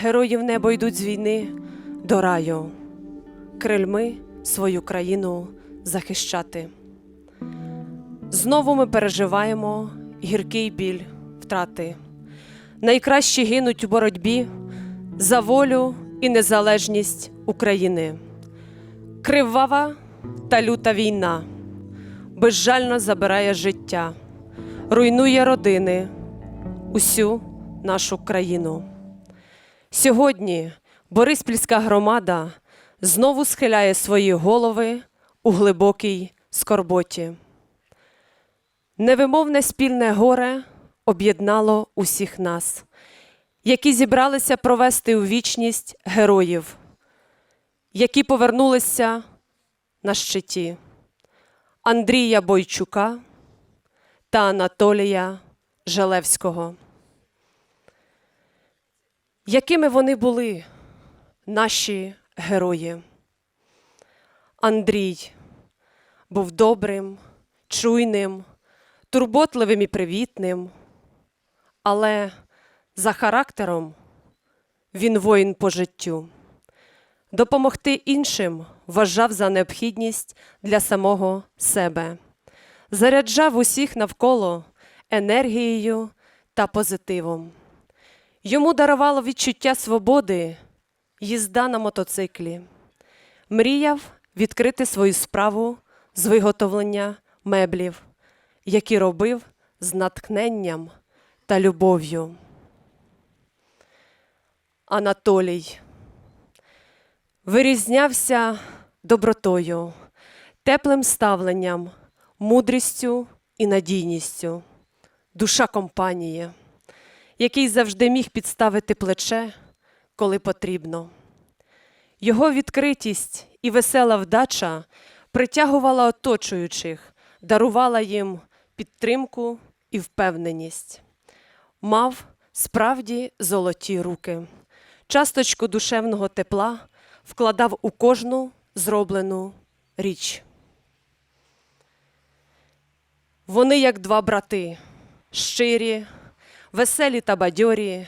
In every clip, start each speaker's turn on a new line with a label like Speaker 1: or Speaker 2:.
Speaker 1: Герої в небо йдуть з війни до раю, крильми свою країну захищати. Знову ми переживаємо гіркий біль втрати. Найкращі гинуть у боротьбі за волю і незалежність України. Кривава та люта війна безжально забирає життя, руйнує родини, усю нашу країну. Сьогодні Бориспільська громада знову схиляє свої голови у глибокій скорботі. Невимовне спільне горе об'єднало усіх нас, які зібралися провести у вічність героїв, які повернулися на щиті Андрія Бойчука та Анатолія Желевського. Якими вони були, наші герої? Андрій був добрим, чуйним, турботливим і привітним, але за характером він воїн по життю. Допомогти іншим вважав за необхідність для самого себе, заряджав усіх навколо енергією та позитивом. Йому дарувало відчуття свободи, їзда на мотоциклі. Мріяв відкрити свою справу з виготовлення меблів, які робив з натхненням та любов'ю. Анатолій вирізнявся добротою, теплим ставленням, мудрістю і надійністю, душа компанії який завжди міг підставити плече, коли потрібно. Його відкритість і весела вдача притягувала оточуючих, дарувала їм підтримку і впевненість. Мав справді золоті руки, часточку душевного тепла вкладав у кожну зроблену річ. Вони, як два брати, щирі, веселі та бадьорі,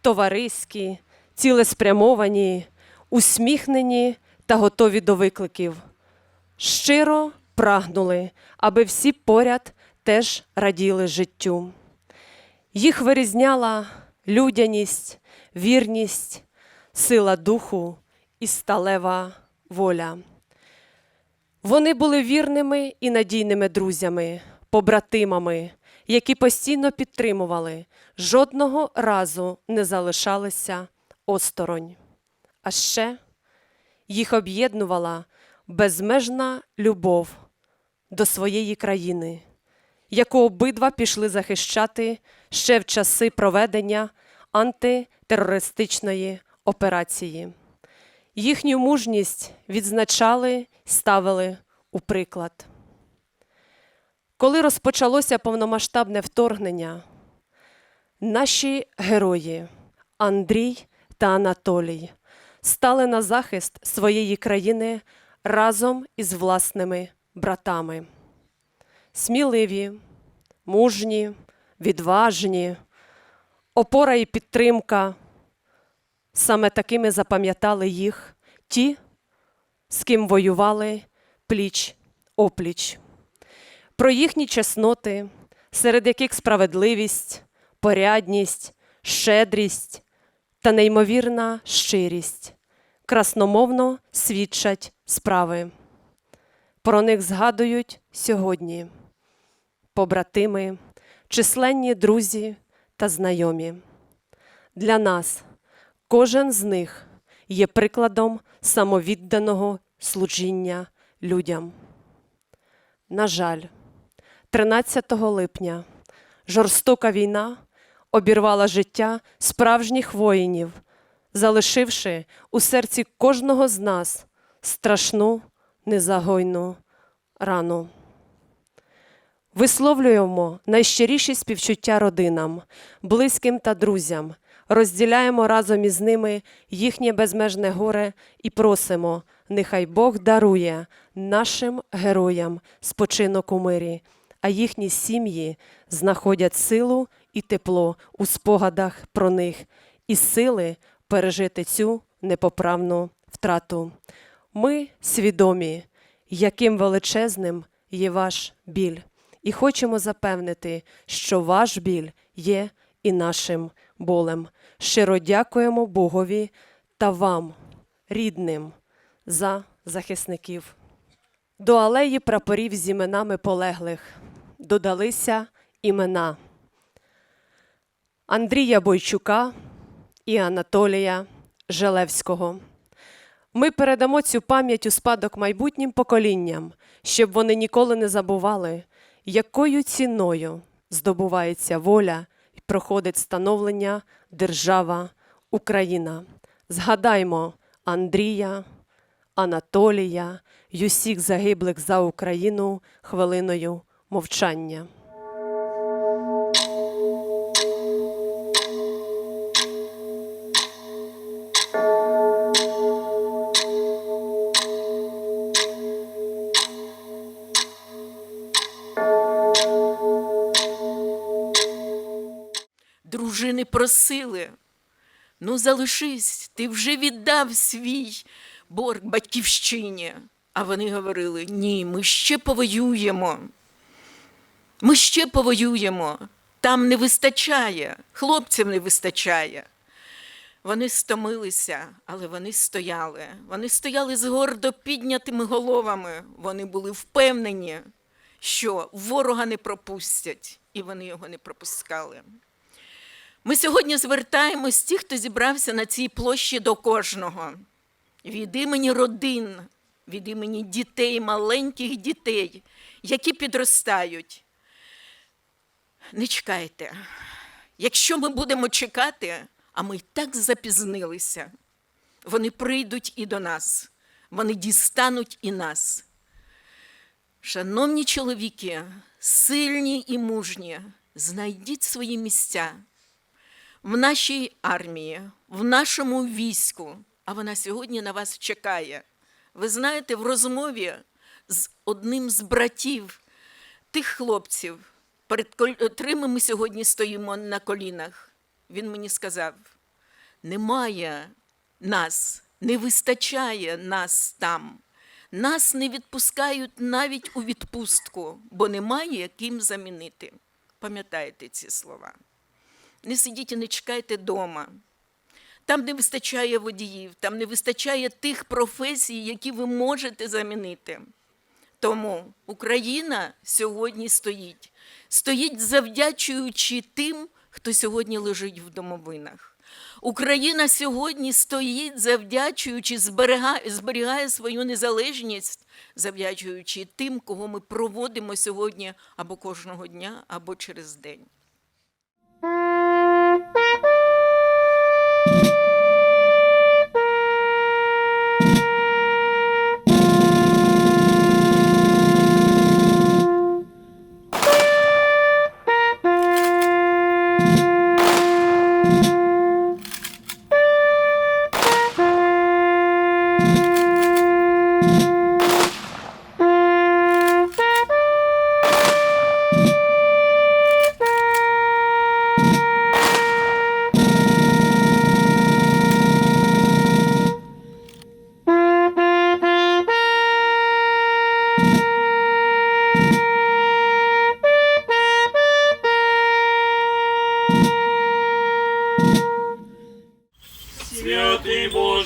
Speaker 1: товариські, цілеспрямовані, усміхнені та готові до викликів. Щиро прагнули, аби всі поряд теж раділи життю. Їх вирізняла людяність, вірність, сила духу і сталева воля. Вони були вірними і надійними друзями, побратимами, які постійно підтримували, жодного разу не залишалися осторонь. А ще їх об'єднувала безмежна любов до своєї країни, яку обидва пішли захищати ще в часи проведення антитерористичної операції. Їхню мужність відзначали ставили у приклад. Коли розпочалося повномасштабне вторгнення, наші герої Андрій та Анатолій стали на захист своєї країни разом із власними братами. Сміливі, мужні, відважні, опора і підтримка. Саме такими запам'ятали їх ті, з ким воювали пліч опліч про їхні чесноти, серед яких справедливість, порядність, щедрість та неймовірна щирість красномовно свідчать справи. Про них згадують сьогодні побратими, численні друзі та знайомі. Для нас кожен з них є прикладом самовідданого служіння людям. На жаль, 13 липня. Жорстока війна обірвала життя справжніх воїнів, залишивши у серці кожного з нас страшну незагойну рану. Висловлюємо найщиріші співчуття родинам, близьким та друзям, розділяємо разом із ними їхнє безмежне горе і просимо, нехай Бог дарує нашим героям спочинок у мирі, а їхні сім'ї знаходять силу і тепло у спогадах про них і сили пережити цю непоправну втрату. Ми свідомі, яким величезним є ваш біль, і хочемо запевнити, що ваш біль є і нашим болем. Щиро дякуємо Богові та вам, рідним, за захисників. До алеї прапорів з іменами полеглих додалися імена Андрія Бойчука і Анатолія Желевського. Ми передамо цю пам'ять у спадок майбутнім поколінням, щоб вони ніколи не забували, якою ціною здобувається воля і проходить становлення держава Україна. Згадаймо Андрія, Анатолія й усіх загиблих за Україну хвилиною мовчання.
Speaker 2: Дружини просили. Ну, залишись, ти вже віддав свій борг батьківщині. А вони говорили: ні, ми ще повоюємо. Ми ще повоюємо. Там не вистачає, хлопцям не вистачає. Вони стомилися, але вони стояли. Вони стояли з гордо піднятими головами. Вони були впевнені, що ворога не пропустять, і вони його не пропускали. Ми сьогодні звертаємось ті, хто зібрався на цій площі до кожного. Від імені родин, від імені дітей, маленьких дітей, які підростають. Не чекайте. Якщо ми будемо чекати, а ми так запізнилися, вони прийдуть і до нас, вони дістануть і нас. Шановні чоловіки, сильні і мужні, знайдіть свої місця в нашій армії, в нашому війську, а вона сьогодні на вас чекає. Ви знаєте, в розмові з одним з братів тих хлопців, перед котрими ми сьогодні стоїмо на колінах, він мені сказав: немає нас, не вистачає нас там. Нас не відпускають навіть у відпустку, бо немає ким замінити. Пам'ятаєте ці слова? Не сидіть і не чекайте дома. Там не вистачає водіїв, там не вистачає тих професій, які ви можете замінити. Тому Україна сьогодні стоїть, стоїть завдячуючи тим, хто сьогодні лежить в домовинах. Україна сьогодні стоїть, завдячуючи, зберігає, зберігає свою незалежність, завдячуючи тим, кого ми проводимо сьогодні або кожного дня, або через день.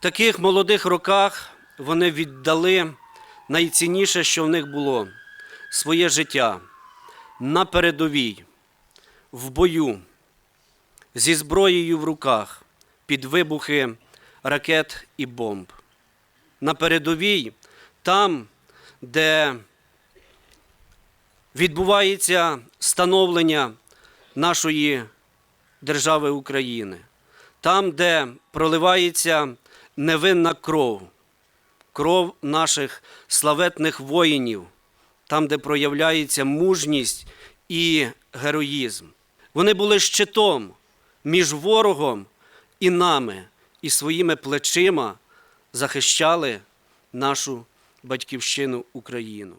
Speaker 3: таких молодих роках вони віддали найцінніше, що в них було своє життя на передовій, в бою, зі зброєю в руках під вибухи ракет і бомб. На передовій, там, де відбувається становлення нашої держави України, там, де проливається невинна кров, кров наших славетних воїнів, там, де проявляється мужність і героїзм. Вони були щитом між ворогом і нами, і своїми плечима захищали нашу батьківщину Україну.